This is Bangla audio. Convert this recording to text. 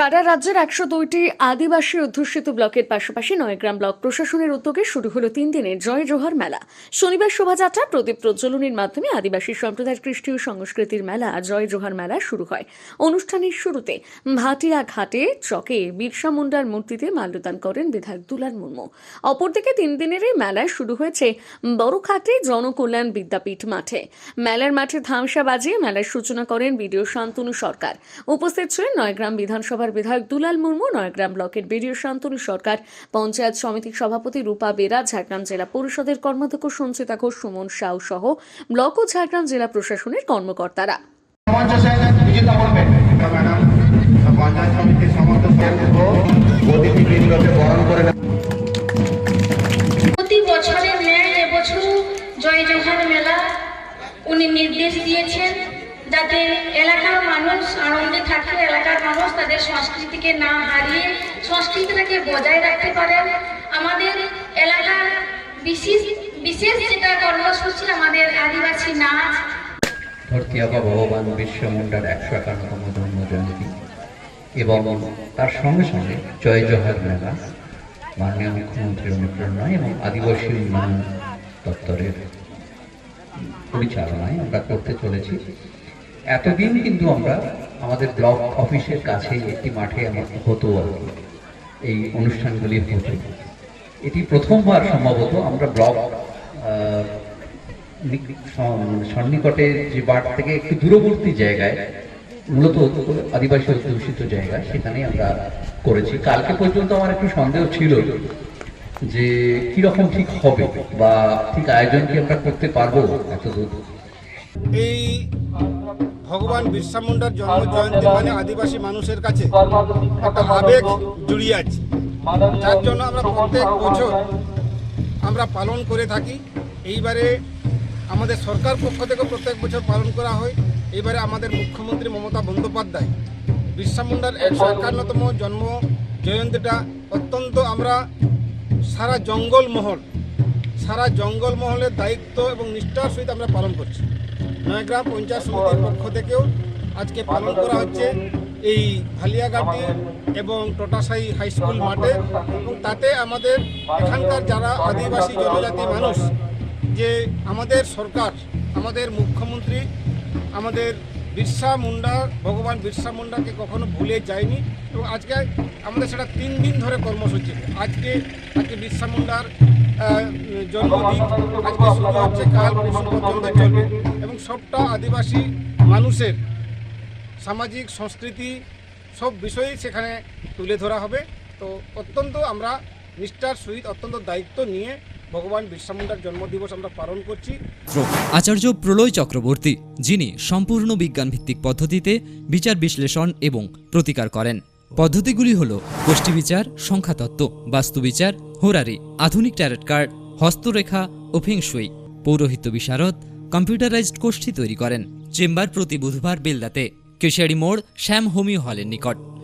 সারা রাজ্যের একশো দুইটি আদিবাসী অধ্যুষিত ব্লকের পাশাপাশি নয়গ্রাম ব্লক প্রশাসনের উদ্যোগে শুরু হলো তিন দিনের জয় জোহর মেলা। শনিবার শোভাযাত্রা, প্রদীপ প্রজ্বলনের মাধ্যমে আদিবাসী সম্প্রদায়ের কৃষ্টি ও সংস্কৃতির মেলা, জয় জোহর মেলা শুরু হয়। অনুষ্ঠানের শুরুতে ভাটিয়া ঘাটে চকে বিরসা মুন্ডার মূর্তিতে মাল্যদান করেন বিধায়ক দুলাল মুর্মু। অপরদিকে তিন দিনের এই মেলায় শুরু হয়েছে বড়খাটে জনকল্যাণ বিদ্যাপীঠ মাঠে। মেলার মাঠে ধামসা বাজিয়ে মেলার সূচনা করেন বিডিও শান্তনু সরকার। উপস্থিত ছিলেন নয়গ্রাম বিধানসভার বিধায়ক দুলাল মুর্মু, নয়গ্রাম ব্লকের বিডিও শান্তনু সরকার, পঞ্চায়েত সমিতির সভাপতি রূপা বেরা, ঝাড়গ্রাম জেলা পরিষদের কর্মাধ্যক্ষ সঞ্চিতা ঘোষ, সুমন সাউ সহ ব্লক ও ঝাড়গ্রাম জেলা প্রশাসনের কর্মকর্তারা। জয় জোহার মেলা। উনি নির্দেশ দিয়েছেন যাতে এলাকার মানুষ আনন্দে থাকে, এলাকার মানুষ তাদের সংস্কৃতিকে না হারিয়ে সংস্কৃতিটাকে বজায় রাখতে পারেন আমাদের এলাকার বিশেষ বিশেষ যেটা কর্মসূচি আমাদের আদিবাসী নাচ। ধরতিয়াবা ভগবান বিশ্ব মুন্ডার একশো একান্নতম জন্ম জয়ন্তী। এবং তার সঙ্গে সঙ্গে জয় জহার মেলা, মাননীয় মুখ্যমন্ত্রীর অনুপ্রেরণায় এবং আদিবাসী উন্নয়ন দপ্তরের পরিচালনায় আমরা করতে চলেছি। এতদিন কিন্তু আমরা আমাদের ব্লক অফিসের কাছে একটি মাঠে আমার হতো আর এই অনুষ্ঠানগুলি হতো। এটি প্রথমবার সম্ভবত আমরা ব্লক সন্নিকটে যে বাট থেকে একটু দূরবর্তী জায়গায়, মূলত আদিবাসী অধ্যুষিত জায়গা সেখানে আমরা করেছি। কালকে পর্যন্ত আমার একটু সন্দেহ ছিল যে কীরকম ঠিক হবে বা ঠিক আয়োজন কি আমরা করতে পারব এত দূর এই ভগবান বিরসা মুন্ডার জন্ম জয়ন্তী মানে আদিবাসী মানুষের কাছে একটা আবেগ জড়িয়ে আছে। যার জন্য আমরা প্রত্যেক বছর আমরা পালন করে থাকি। এইবারে আমাদের সরকার পক্ষ থেকে প্রত্যেক বছর পালন করা হয়। এইবারে আমাদের মুখ্যমন্ত্রী মমতা বন্দ্যোপাধ্যায় বিরসা মুন্ডার একশো একান্নতম জন্ম জয়ন্তীটা অত্যন্ত আমরা সারা জঙ্গলমহল সারা জঙ্গলমহলের দায়িত্ব এবং নিষ্ঠার সহিত আমরা পালন করছি। নয়গ্রাম পঞ্চায়েত সমিতির পক্ষ থেকেও আজকে পালন করা হচ্ছে এই ভালিয়াঘাটি এবং টোটাসাই হাই স্কুল মাঠে। এবং তাতে আমাদের এখানকার যারা আদিবাসী জনজাতি মানুষ, যে আমাদের সরকার, আমাদের মুখ্যমন্ত্রী, আমাদের বিরসা মুন্ডা, ভগবান বিরসা মুন্ডাকে কখনো ভুলে যায়নি। এবং আজকে আমাদের সেটা তিন দিন ধরে কর্মসূচি। আজকে আজকে বিরসা মুন্ডার জন্মদিন, আজকে শুরু হচ্ছে কাল এবং সবটা আদিবাসী মানুষের সামাজিক, সংস্কৃতি, সব বিষয়ই সেখানে তুলে ধরা হবে। তো অত্যন্ত আমরা নিষ্ঠার সহিত অত্যন্ত দায়িত্ব নিয়ে ভগবান বিরসা জন্মদিবস আমরা পালন করছি। আচার্য প্রলয় চক্রবর্তী, যিনি সম্পূর্ণ বিজ্ঞানভিত্তিক পদ্ধতিতে বিচার বিশ্লেষণ এবং প্রতিকার করেন। পদ্ধতিগুলি হল গোষ্ঠীবিচার সংখ্যাতত্ত্ব বাস্তুবিচার হোরারি, আধুনিক ট্যারেট কার্ড হস্তরেখা ও ফেংশুই পৌরোহিত্য বিশারদ কম্পিউটারাইজড গোষ্ঠী তৈরি করেন। চেম্বার প্রতি বুধবার বেলদাতে। কেশিয়ারি মোড় শ্যাম হোমিও হলের নিকট।